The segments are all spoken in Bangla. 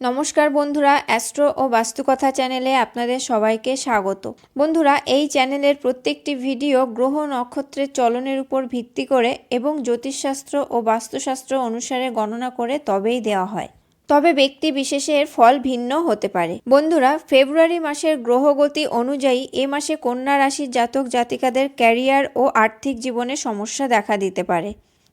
নমস্কার বন্ধুরা, অ্যাস্ট্রো ও বাস্তুকথা চ্যানেলে আপনাদের সবাইকে স্বাগত। বন্ধুরা, এই চ্যানেলের প্রত্যেকটি ভিডিও গ্রহ নক্ষত্রের চলনের উপর ভিত্তি করে এবং জ্যোতিষশাস্ত্র ও বাস্তুশাস্ত্র অনুসারে গণনা করে তবেই দেওয়া হয়। তবে ব্যক্তি বিশেষের ফল ভিন্ন হতে পারে। বন্ধুরা, ফেব্রুয়ারি মাসের গ্রহগতি অনুযায়ী এ মাসে কন্যা রাশির জাতক জাতিকাদের ক্যারিয়ার ও আর্থিক জীবনে সমস্যা দেখা দিতে পারে।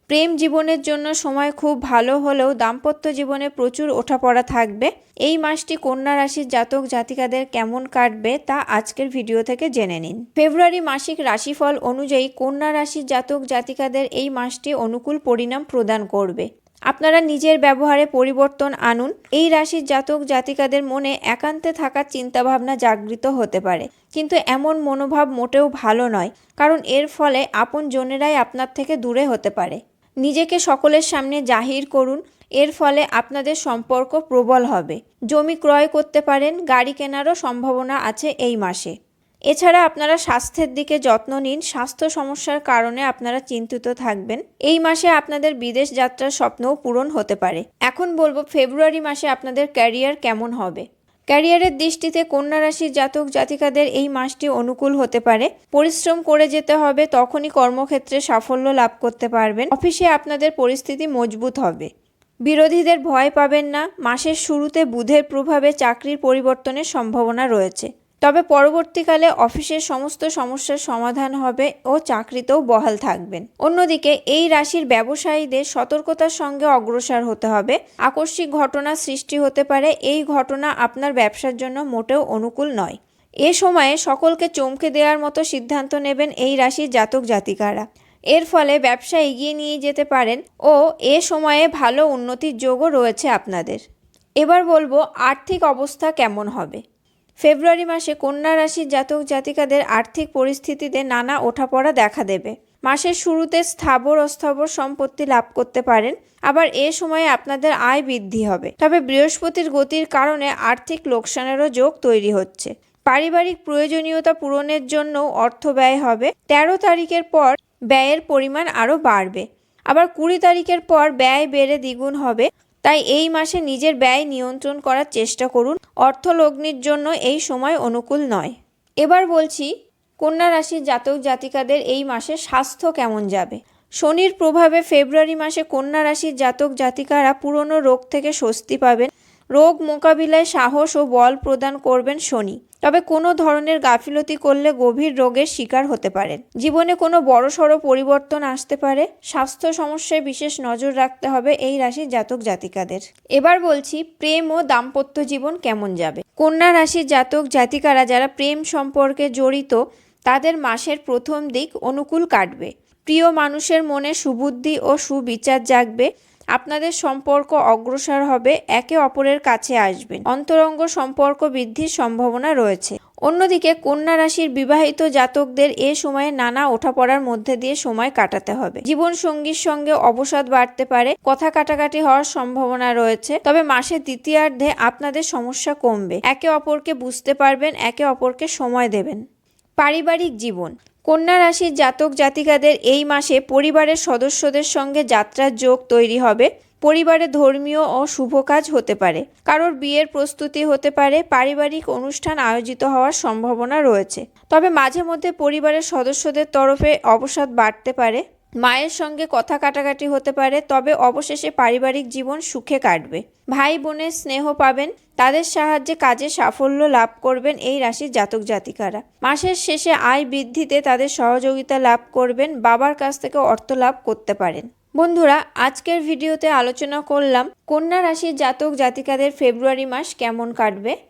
প্রেম জীবনের জন্য সময় খুব ভালো হলেও দাম্পত্য জীবনে প্রচুর ওঠাপড়া থাকবে। এই মাসটি কন্যা রাশির জাতক জাতিকাদের কেমন কাটবে তা আজকের ভিডিও থেকে জেনে নিন। ফেব্রুয়ারি মাসিক রাশিফল অনুযায়ী কন্যা রাশির জাতক জাতিকাদের এই মাসটি অনুকূল পরিণাম প্রদান করবে। আপনারা নিজের ব্যবহারে পরিবর্তন আনুন। এই রাশির জাতক জাতিকাদের মনে একান্তে থাকার চিন্তাভাবনা জাগৃত হতে পারে। কিন্তু এমন মনোভাব মোটেও ভালো নয়, কারণ এর ফলে আপন জনেরাই আপনার থেকে দূরে হতে পারে। নিজেকে সকলের সামনে জাহির করুন, এর ফলে আপনাদের সম্পর্ক প্রবল হবে। জমি ক্রয় করতে পারেন, গাড়ি কেনারও সম্ভাবনা আছে এই মাসে। এছাড়া আপনারা স্বাস্থ্যের দিকে যত্ন নিন, স্বাস্থ্য সমস্যার কারণে আপনারা চিন্তিত থাকবেন। এই মাসে আপনাদের বিদেশ যাত্রার স্বপ্নও পূরণ হতে পারে। এখন বলব, ফেব্রুয়ারি মাসে আপনাদের ক্যারিয়ার কেমন হবে? ক্যারিয়ারের দৃষ্টিতে কন্যা রাশির জাতক জাতিকাদের এই মাসটি অনুকূল হতে পারে। পরিশ্রম করে যেতে হবে, তখনই কর্মক্ষেত্রে সাফল্য লাভ করতে পারবেন। অফিসে আপনাদের পরিস্থিতি মজবুত হবে। বিরোধীদের ভয় পাবেন না। মাসের শুরুতে বুধের প্রভাবে চাকরির পরিবর্তনের সম্ভাবনা রয়েছে। তবে পরবর্তীকালে অফিসের সমস্ত সমস্যার সমাধান হবে ও চাকরিতেও বহাল থাকবেন। অন্যদিকে, এই রাশির ব্যবসায়ীদের সতর্কতার সঙ্গে অগ্রসর হতে হবে। আকস্মিক ঘটনা সৃষ্টি হতে পারে, এই ঘটনা আপনার ব্যবসার জন্য মোটেও অনুকূল নয়। এ সময়ে সকলকে চমকে দেওয়ার মতো সিদ্ধান্ত নেবেন এই রাশির জাতক জাতিকারা। এর ফলে ব্যবসা এগিয়ে নিয়ে যেতে পারেন ও এ সময়ে ভালো উন্নতির যোগও রয়েছে আপনাদের। এবার বলব, আর্থিক অবস্থা কেমন হবে? ফেব্রুয়ারি মাসে কন্যা রাশির জাতক জাতিকাদের আর্থিক পরিস্থিতিতে নানা ওঠাপড়া দেখা দেবে। মাসের শুরুতে স্থাবর অস্থাবর সম্পত্তি লাভ করতে পারেন, আবার এ সময়ে আপনাদের আয় বৃদ্ধি হবে। তবে বৃহস্পতির গতির কারণে আর্থিক লোকসানেরও যোগ তৈরি হচ্ছে। পারিবারিক প্রয়োজনীয়তা পূরণের জন্য অর্থ ব্যয় হবে। তেরো তারিখের পর ব্যয়ের পরিমাণ আরও বাড়বে। আবার কুড়ি তারিখের পর ব্যয় বেড়ে দ্বিগুণ হবে। তাই এই মাসে নিজের ব্যয় নিয়ন্ত্রণ করার চেষ্টা করুন। অর্থলগ্নির জন্য এই সময় অনুকূল নয়। এবার বলছি, কন্যা রাশির জাতক জাতিকাদের এই মাসে স্বাস্থ্য কেমন যাবে? শনির প্রভাবে ফেব্রুয়ারি মাসে কন্যা রাশির জাতক জাতিকারা পুরনো রোগ থেকে স্বস্তি পাবেন। রোগ মোকাবিলায় সাহস ও বল প্রদান করবেন শনি। তবে কোনো ধরনের গাফিলতি করলে গভীর রোগের শিকার হতে পারেন। জীবনে কোনো বড়সড় পরিবর্তন আসতে পারে। স্বাস্থ্য সমস্যায় বিশেষ নজর রাখতে হবে এই রাশির জাতক জাতিকাদের। এবার বলছি, প্রেম ও দাম্পত্য জীবন কেমন যাবে? কন্যা রাশির জাতক জাতিকারা যারা প্রেম সম্পর্কে জড়িত, তাদের মাসের প্রথম দিক অনুকূল কাটবে। প্রিয় মানুষের মনে সুবুদ্ধি ও সুবিচার জাগবে। আপনাদের সম্পর্ক অগ্রসর হবে, একে অপরের কাছে আসবেন। অন্তরঙ্গ সম্পর্ক বৃদ্ধির সম্ভাবনা রয়েছে। অন্যদিকে কন্যা রাশির বিবাহিত জাতকদের এ সময়ে নানা ওঠাপড়ার মধ্যে দিয়ে সময় কাটাতে হবে। জীবন সঙ্গীর সঙ্গে অবসাদ বাড়তে পারে, কথা কাটাকাটি হওয়ার সম্ভাবনা রয়েছে। তবে মাসের দ্বিতীয়ার্ধে আপনাদের সমস্যা কমবে। একে অপরকে বুঝতে পারবেন, একে অপরকে সময় দেবেন। পারিবারিক জীবন। কন্যা রাশির জাতক জাতিকাদের এই মাসে পরিবারের সদস্যদের সঙ্গে যাত্রার যোগ তৈরি হবে। পরিবারে ধর্মীয় ও শুভ কাজ হতে পারে। কারোর বিয়ের প্রস্তুতি হতে পারে। পারিবারিক অনুষ্ঠান আয়োজিত হওয়ার সম্ভাবনা রয়েছে। তবে মাঝে মধ্যে পরিবারের সদস্যদের তরফে অবসাদ বাড়তে পারে। মায়ের সঙ্গে কথা কাটাকাটি হতে পারে, তবে অবশেষে পারিবারিক জীবন সুখে কাটবে। ভাই বোনের স্নেহ পাবেন, তাদের সাহায্যে কাজে সাফল্য লাভ করবেন এই রাশির জাতক জাতিকারা। মাসের শেষে আয় বৃদ্ধিতে তাদের সহযোগিতা লাভ করবেন, বাবার কাছ থেকে অর্থ লাভ করতে পারেন। বন্ধুরা, আজকের ভিডিওতে আলোচনা করলাম, কন্যা রাশির জাতক জাতিকাদের ফেব্রুয়ারি মাস কেমন কাটবে?